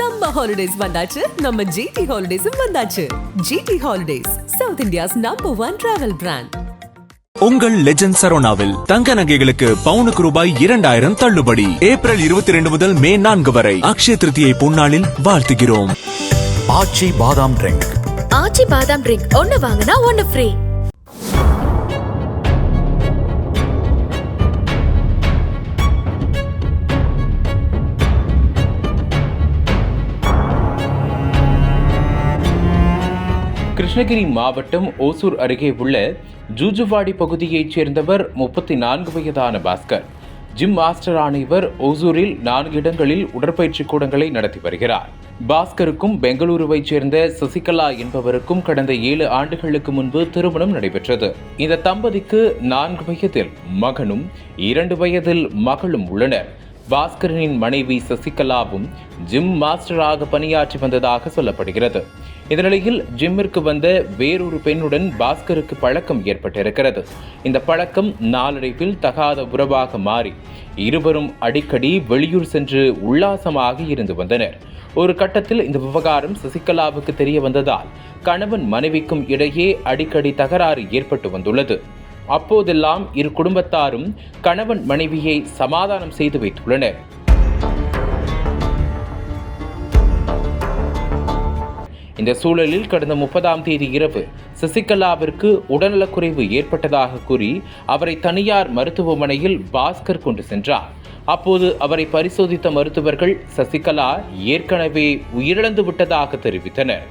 Summer holidays வந்தாச்சு. நம்ம GT ஹாலிடேஸும் வந்தாச்சு. GT holidays South India's number one travel brand உங்கள் லெஜண்ட் சரோனாவில் தங்க நகைகளுக்கு பவுனுக்கு ரூபாய் இரண்டாயிரம் தள்ளுபடி. ஏப்ரல் இருபத்தி ரெண்டு முதல் மே நான்கு வரை அக்ஷய திருத்தியை பொன்னாளில் வாழ்த்துகிறோம். ஆச்சி பாதாம் ட்ரிங்க் ஆச்சி பாதாம் ட்ரிங்க் ஒன்னு வாங்கினா ஒன்னு ஃப்ரீ கிருஷ்ணகிரி மாவட்டம் ஓசூர் அருகே உள்ள ஜூஜுவாடி பகுதியைச் சேர்ந்தவர் முப்பத்தி நான்கு வயதான பாஸ்கர். ஜிம் மாஸ்டரான இவர் ஓசூரில் நான்கு இடங்களில் உடற்பயிற்சி கூடங்களை நடத்தி வருகிறார். பாஸ்கருக்கும் பெங்களூருவைச் சேர்ந்த சசிகலா என்பவருக்கும் கடந்த ஏழு ஆண்டுகளுக்கு முன்பு திருமணம் நடைபெற்றது. இந்த தம்பதிக்கு நான்கு வயதில் மகனும் இரண்டு வயதில் மகளும் உள்ளனர். பாஸ்கரனின் மனைவி சசிகலாவும் ஜிம் மாஸ்டராக பணியாற்றி வந்ததாக சொல்லப்படுகிறது. இந்த நிலையில் ஜிம்மிற்கு வந்த வேறொரு பெண்ணுடன் பாஸ்கருக்கு பழக்கம் ஏற்பட்டிருக்கிறது. இந்த பழக்கம் நாளடைவில் தகாத உறவாக மாறி இருவரும் அடிக்கடி வெளியூர் சென்று உல்லாசமாக இருந்து வந்தனர். ஒரு கட்டத்தில் இந்த விவகாரம் சசிகலாவுக்கு தெரிய வந்ததால் கணவன் மனைவிக்கும் இடையே அடிக்கடி தகராறு ஏற்பட்டு வந்துள்ளது. அப்போதெல்லாம் இரு குடும்பத்தாரும் கணவன் மனைவியை சமாதானம் செய்து வைத்துள்ளனர். இந்த சூழலில் கடந்த முப்பதாம் தேதி இரவு சசிகலாவிற்கு உடல்நலக்குறைவு ஏற்பட்டதாக கூறி அவரை தனியார் மருத்துவமனையில் பாஸ்கர் கொண்டு சென்றார். அப்போது அவரை பரிசோதித்த மருத்துவர்கள் சசிகலா ஏற்கனவே உயிரிழந்து விட்டதாக தெரிவித்தனர்.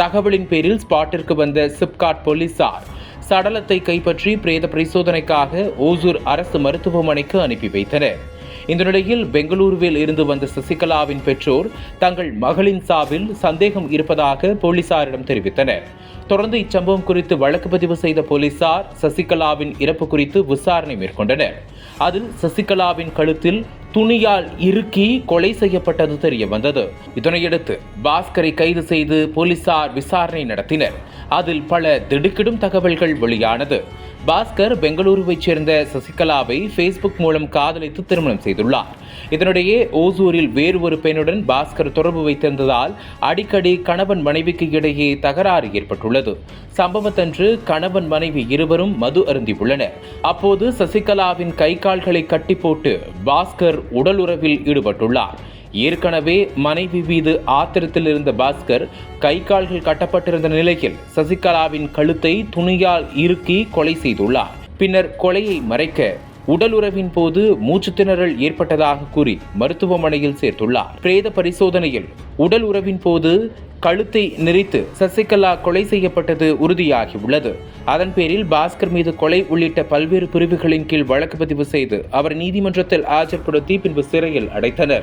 தகவலின் பேரில் ஸ்பாட்டிற்கு வந்த சிப்காட் போலீசார் சடலத்தை கைப்பற்றி பிரேத பரிசோதனைக்காக ஓசூர் அரசு மருத்துவமனைக்கு அனுப்பி வைத்தனர். இந்த நிலையில் பெங்களூருவில் இருந்து வந்த சசிகலாவின் பெற்றோர் தங்கள் மகளின் சாவில் சந்தேகம் இருப்பதாக போலீசாரிடம் தெரிவித்தனர். தொடர்ந்து இச்சம்பவம் குறித்து வழக்கு பதிவு செய்த போலீசார் சசிகலாவின் இறப்பு குறித்து விசாரணை மேற்கொண்டனர். அதில் சசிகலாவின் கழுத்தில் துணியால் இறுக்கி கொலை செய்யப்பட்டது தெரிய வந்தது இதனையடுத்து பாஸ்கரை கைது செய்து போலீசார் விசாரணை நடத்தினர். அதில் பல திடுக்கிடும் தகவல்கள் வெளியானது. பாஸ்கர் பெங்களூருவைச் சேர்ந்த சசிகலாவை ஃபேஸ்புக் மூலம் காதலித்து திருமணம் செய்துள்ளார். இதனிடையே ஓசூரில் வேறு ஒரு பெண்ணுடன் பாஸ்கர் தொடர்பு வைத்திருந்ததால் அடிக்கடி கணவன் மனைவிக்கு இடையே தகராறு ஏற்பட்டுள்ளது. சம்பவத்தன்று கணவன் மனைவி இருவரும் மது அருந்தியுள்ளனர். அப்போது சசிகலாவின் கை கால்களை கட்டி போட்டு பாஸ்கர் உடலுறவில் ஈடுபட்டுள்ளார். ஏற்கனவே மனைவி மீது ஆத்திரத்தில் இருந்த பாஸ்கர் கை கால்கள் கட்டப்பட்டிருந்த நிலையில் சசிகலாவின் கழுத்தை துணியால் இறுக்கி கொலை செய்துள்ளார். பின்னர் கொலையை மறைக்க உடலுறவின் போது மூச்சு திணறல் ஏற்பட்டதாக கூறி மருத்துவமனையில் சேர்த்துள்ளார். பிரேத பரிசோதனையில் உடல் உறவின் போது கழுத்தை நெறித்து சசிகலா கொலை செய்யப்பட்டது உறுதியாகியுள்ளது. அதன் பேரில் பாஸ்கர் மீது கொலை உள்ளிட்ட பல்வேறு பிரிவுகளின் கீழ் வழக்கு பதிவு செய்து அவர் நீதிமன்றத்தில் ஆஜர்படுத்தி பின்பு சிறையில் அடைத்தனர்.